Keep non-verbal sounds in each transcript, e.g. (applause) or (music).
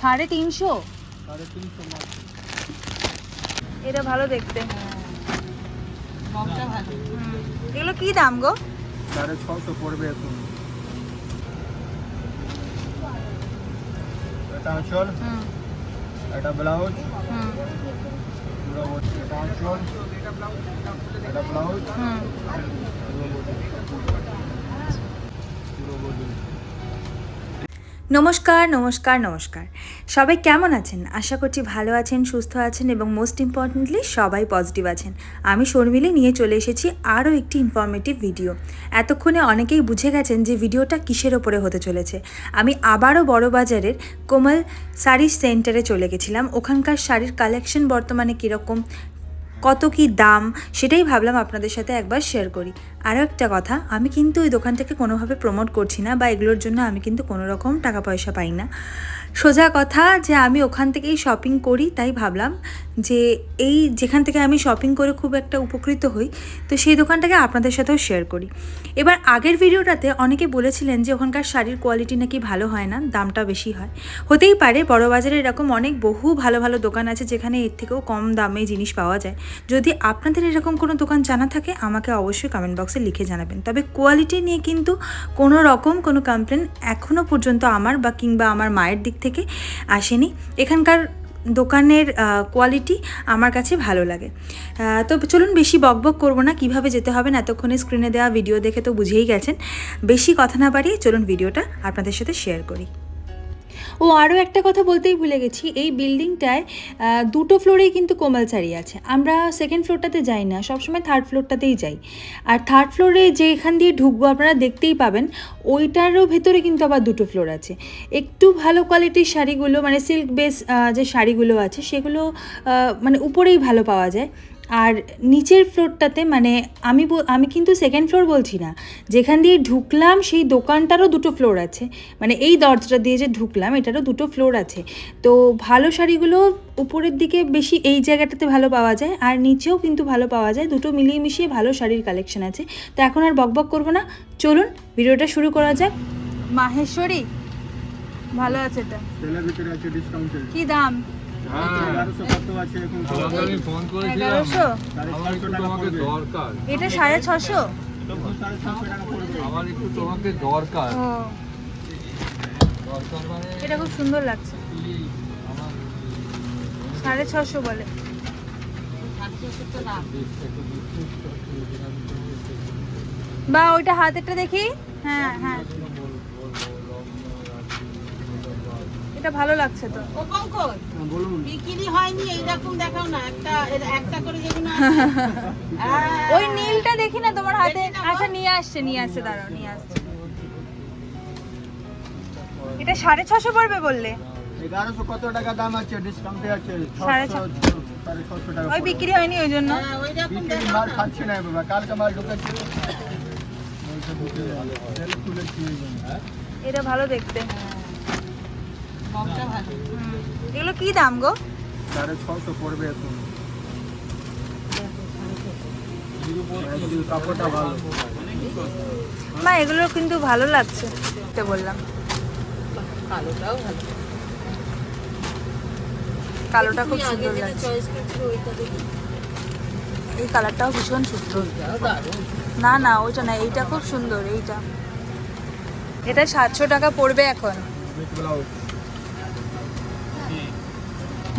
সাড়ে তিনশো? সাড়ে তিনশো এটা ভালো দেখতে। হুম। এগুলো কি দাম গো? সাড়ে ছশো পড়বে এখন। এটা আঁচল। এটা ব্লাউজ। এটা আঁচল। এটা ব্লাউজ। পুরো বডি। নমস্কার নমস্কার নমস্কার। সবাই কেমন আছেন? আশা করছি ভালো আছেন, সুস্থ আছেন এবং মোস্ট ইম্পর্টেন্টলি সবাই পজিটিভ আছেন। আমি শর্মিলি নিয়ে চলে এসেছি আরও একটি ইনফরমেটিভ ভিডিও এতক্ষণে অনেকেই বুঝে গেছেন যে ভিডিওটা কিসের ওপরে হতে চলেছে। আমি আবারও বড়বাজারের কোমল শাড়ি সেন্টারে চলে গেছিলাম। ওখানকার শাড়ির কালেকশন বর্তমানে কীরকম? কত কি দাম, সেটাই ভাবলাম আপনাদের সাথে একবার শেয়ার করি। আরও একটা কথা, আমি কিন্তু ওই দোকানটাকে কোনোভাবে প্রমোট করছি না বা এগুলোর জন্য আমি কিন্তু কোনো রকম টাকা পয়সা পাই না। সোজা কথা যে আমি ওখান থেকেই শপিং করি, তাই ভাবলাম যে এই যেখান থেকে আমি শপিং করে খুব একটা উপকৃত হই, তো সেই দোকানটাকে আপনাদের সাথেও শেয়ার করি। এবার আগের ভিডিওটাতে অনেকে বলেছিলেন যে ওখানকার শাড়ির কোয়ালিটি নাকি ভালো হয় না, দামটা বেশি হয়। হতেই পারে বড় বাজারে এরকম অনেক বহু ভালো ভালো দোকান আছে যেখানে এর থেকেও কম দামে জিনিস পাওয়া যায়। যদি আপনাদের এরকম কোনো দোকান জানা থাকে, আমাকে অবশ্যই কমেন্ট বক্সে লিখে জানাবেন। তবে কোয়ালিটি নিয়ে কিন্তু কোনো রকম কোনো কমপ্লেন এখনও পর্যন্ত আমার বা কিংবা আমার মায়ের দিক থেকে আসেনি। এখানকার দোকানের কোয়ালিটি আমার কাছে ভালো লাগে। তো চলুন বেশি বকবক করব না, কীভাবে যেতে হবে না, এতক্ষণে স্ক্রিনে দেওয়া ভিডিও দেখে তো বুঝেই গেছেন। বেশি কথা না বাড়িয়ে চলুন ভিডিওটা আপনাদের সাথে শেয়ার করি। ও আরও একটা কথা বলতেই ভুলে গেছি, এই বিল্ডিংটায় দুটো ফ্লোরেই কিন্তু কোমাল শাড়ি আছে। আমরা সেকেন্ড ফ্লোরটাতে যাই না, সবসময় থার্ড ফ্লোরটাতেই যাই। আর থার্ড ফ্লোরে যেখান দিয়ে ঢুকবো আপনারা দেখতেই পাবেন, ওইটারও ভেতরে কিন্তু আবার দুটো ফ্লোর আছে। একটু ভালো কোয়ালিটির শাড়িগুলো মানে সিল্ক বেস যে শাড়িগুলো আছে, সেগুলো মানে উপরেই ভালো পাওয়া যায়। আর নিচের ফ্লোরটাতে মানে আমি আমি কিন্তু সেকেন্ড ফ্লোর বলছি না যেখান দিয়ে ঢুকলাম সেই দোকানটারও দুটো ফ্লোর আছে। মানে এই দরজাটা দিয়ে যে ঢুকলাম এটারও দুটো ফ্লোর আছে। তো ভালো শাড়িগুলো উপরের দিকে বেশি এই জায়গাটাতে ভালো পাওয়া যায় আর নিচেও কিন্তু ভালো পাওয়া যায়। দুটো মিলিয়ে মিশিয়ে ভালো শাড়ির কালেকশন আছে। তো এখন আর বকবক করব না। চলুন ভিডিওটা শুরু করা যাক। মাহেশ্বরী ভালো আছে এটা কি দাম? এটা সাড়ে ছশো? দরকার এটা খুব সুন্দর লাগছে। সাড়ে ছশো বলে। বা ওইটা হাতেরটা দেখি? হ্যাঁ হ্যাঁ। এটা ভালো লাগছে তো। ও পঙ্কজ হ্যাঁ, বিক্রি হয়নি এইরকম দেখাও না একটা একটা করে যেগুলো (laughs) হ্যাঁ। ওই নীলটা দেখি না তোমার হাতে? আচ্ছা নিয়ে আসছে নিয়ে আসছে দাঁড়াও নিয়ে আসছে। এটা সাড়ে ছশো পড়বে বললে? এগারোশো কত টাকা দাম আছে? ডিসকাউন্টে আছে সাড়ে ছশো সাড়ে ছশো টাকা ওই বিক্রি হয়নি ওই জন্য? হ্যাঁ, মাল। না। বাবা কালকে মাল ঢুকেছে। এটা ভালো দেখতে। হুম। এগুলো কি দাম গো? সাড়ে ছশো পড়বে এখন। কাপড়টা ভালো। মা এগুলো কিন্তু ভালো লাগছে তো বললাম। কালোটাও ভালো। কালোটা খুব সুন্দর লাগছে। এই কালারটাও ভীষণ সুন্দর। না না ওইটা না এইটা খুব সুন্দর এইটা। এটা সাতশো টাকা পড়বে এখন। ব্লাউজ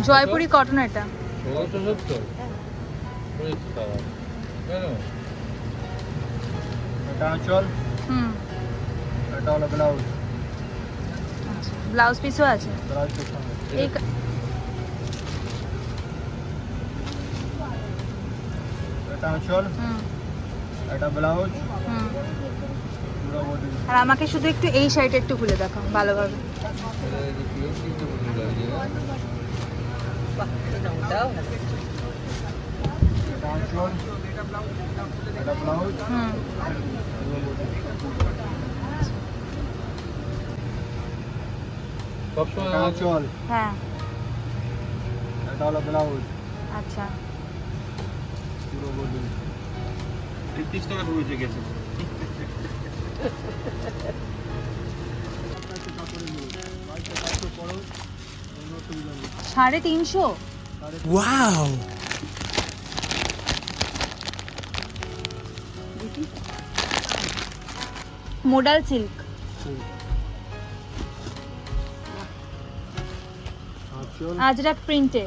জয়পুরি কটন এটা। হুম। এটা হলো ব্লাউজ আচ্ছা ব্লাউজ পিসও আছে? এই এটা আঁচল এটা ব্লাউজ হুম। পুরো বডি আর আমাকে শুধু একটু এই সাইডে একটু খুলে দেখাও ভালোভাবে। সবসময় হ্যাঁ। এটা হলো ব্লাউজ আচ্ছা। পুরো বডি তেত্রিশ টাকা রয়েছে গেছে নেই সাড়ে তিনশো? মোডাল সিল্ক আজরাক প্রিন্টে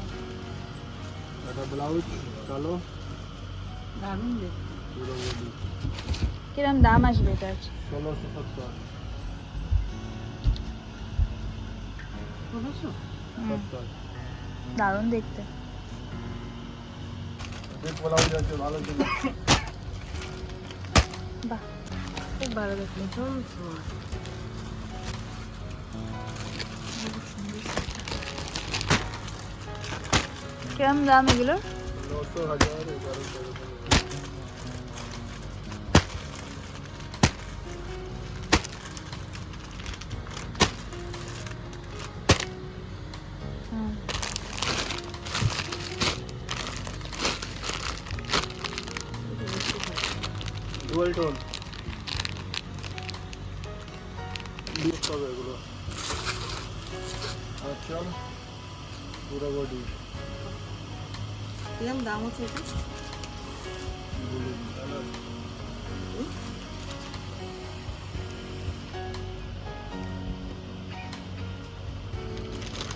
একটা ব্লাউজ কালো। দারুণ কিরম দাম আসবে এটার ষোলোশো সত্তর। ষোলোশো? দারুণ দেখতে। বাহ খুব ভালো দেখতে। কিরম দাম এগুলোর? ডুয়াল টোন লুক হবে এগুলো আঁচল পুরো বডি কিরম দাম হচ্ছে এটা?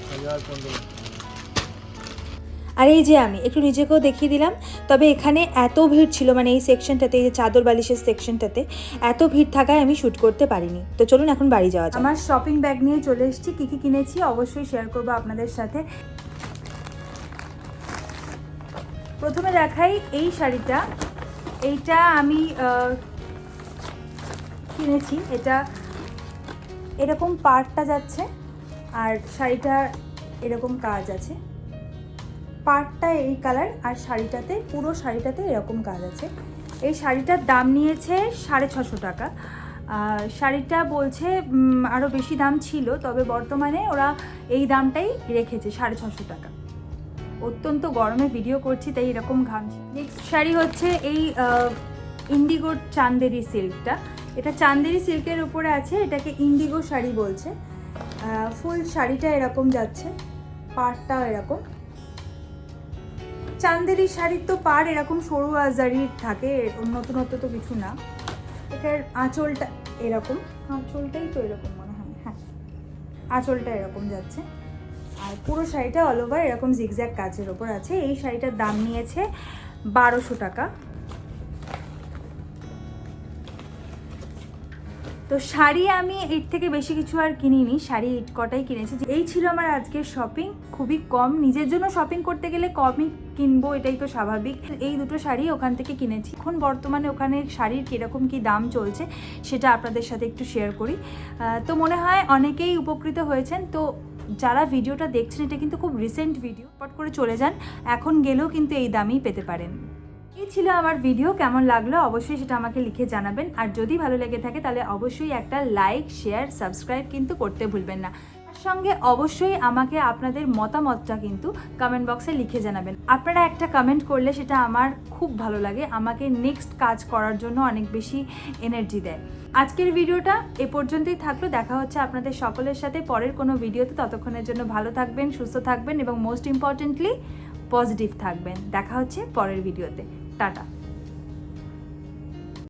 হাজার পনেরো। আর এই যে আমি, একটু নিজেকেও দেখিয়ে দিলাম। তবে এখানে এত ভিড় ছিল মানে এই সেকশনটাতে এই যে চাদর বালিশের সেকশনটাতে এত ভিড় থাকায় আমি শ্যুট করতে পারিনি। তো চলুন এখন বাড়ি যাওয়া যাক। আমার শপিং ব্যাগ নিয়ে চলে এসেছি। কী কী কিনেছি অবশ্যই শেয়ার করব আপনাদের সাথে। প্রথমে দেখাই এই শাড়িটা। এইটা আমি কিনেছি। এটা এরকম পাড়টা যাচ্ছে, আর শাড়িটা এরকম কাজ আছে। পাড়টা এই কালার আর শাড়িটাতে, পুরো শাড়িটাতে এরকম কাজ আছে। এই শাড়িটার দাম নিয়েছে সাড়ে ছশো টাকা। শাড়িটা বলছে আরও বেশি দাম ছিল, তবে বর্তমানে ওরা এই দামটাই রেখেছে, সাড়ে ছশো টাকা। অত্যন্ত গরমে ভিডিও করছি, তাই এরকম ঘামছি নেক্সট শাড়ি হচ্ছে এই ইন্ডিগো চান্দেরি সিল্কটা এটা চান্দেরি সিল্কের উপরে আছে, এটাকে ইন্ডিগো শাড়ি বলছে। ফুল শাড়িটা এরকম যাচ্ছে পাড়টাও এরকম। চান্দেরি শাড়ির তো পার এরকম সরু আজারির থাকে নতুনত্ব তো কিছু না। এটার আঁচলটা এরকম, আঁচলটাই তো এরকম মনে হয় হ্যাঁ। আঁচলটা এরকম যাচ্ছে। আর পুরো শাড়িটা অল ওভার এরকম জিগজ্যাগ কাজের ওপর আছে। এই শাড়িটার দাম নিয়েছে বারোশো টাকা। তো শাড়ি আমি এর থেকে বেশি কিছু আর কিনিনি, শাড়ি এই কটাই কিনেছি। এই ছিল আমার আজকের শপিং খুবই কম। নিজের জন্য শপিং করতে গেলে কমই কিনবো, এটাই তো স্বাভাবিক। এই দুটো শাড়ি ওখান থেকে কিনেছি। এখন বর্তমানে ওখানে শাড়ির কীরকম কী দাম চলছে, সেটা আপনাদের সাথে একটু শেয়ার করি। তো মনে হয় অনেকেই উপকৃত হয়েছেন। তো যারা ভিডিওটা দেখছেন, এটা কিন্তু খুব রিসেন্ট ভিডিও পট করে চলে যান। এখন গেলেও কিন্তু এই দামেই পেতে পারেন। এই ছিল আমার ভিডিও কেমন লাগল অবশ্যই সেটা আমাকে লিখে জানাবেন। আর যদি ভালো লেগে থাকে তাহলে অবশ্যই একটা লাইক শেয়ার সাবস্ক্রাইব কিন্তু করতে ভুলবেন না। তার সঙ্গে অবশ্যই আমাকে আপনাদের মতামতটা কিন্তু কমেন্ট বক্সে লিখে জানাবেন। আপনারা একটা কমেন্ট করলে সেটা আমার খুব ভালো লাগে, আমাকে নেক্সট কাজ করার জন্য অনেক বেশি এনার্জি দেয়। আজকের ভিডিওটা এ পর্যন্তই থাকল, দেখা হচ্ছে আপনাদের সকলের সাথে পরের কোনো ভিডিওতে ততক্ষণের জন্য ভালো থাকবেন, সুস্থ থাকবেন এবং মোস্ট ইম্পর্টেন্টলি পজিটিভ থাকবেন। দেখা হচ্ছে পরের ভিডিওতে 大胆。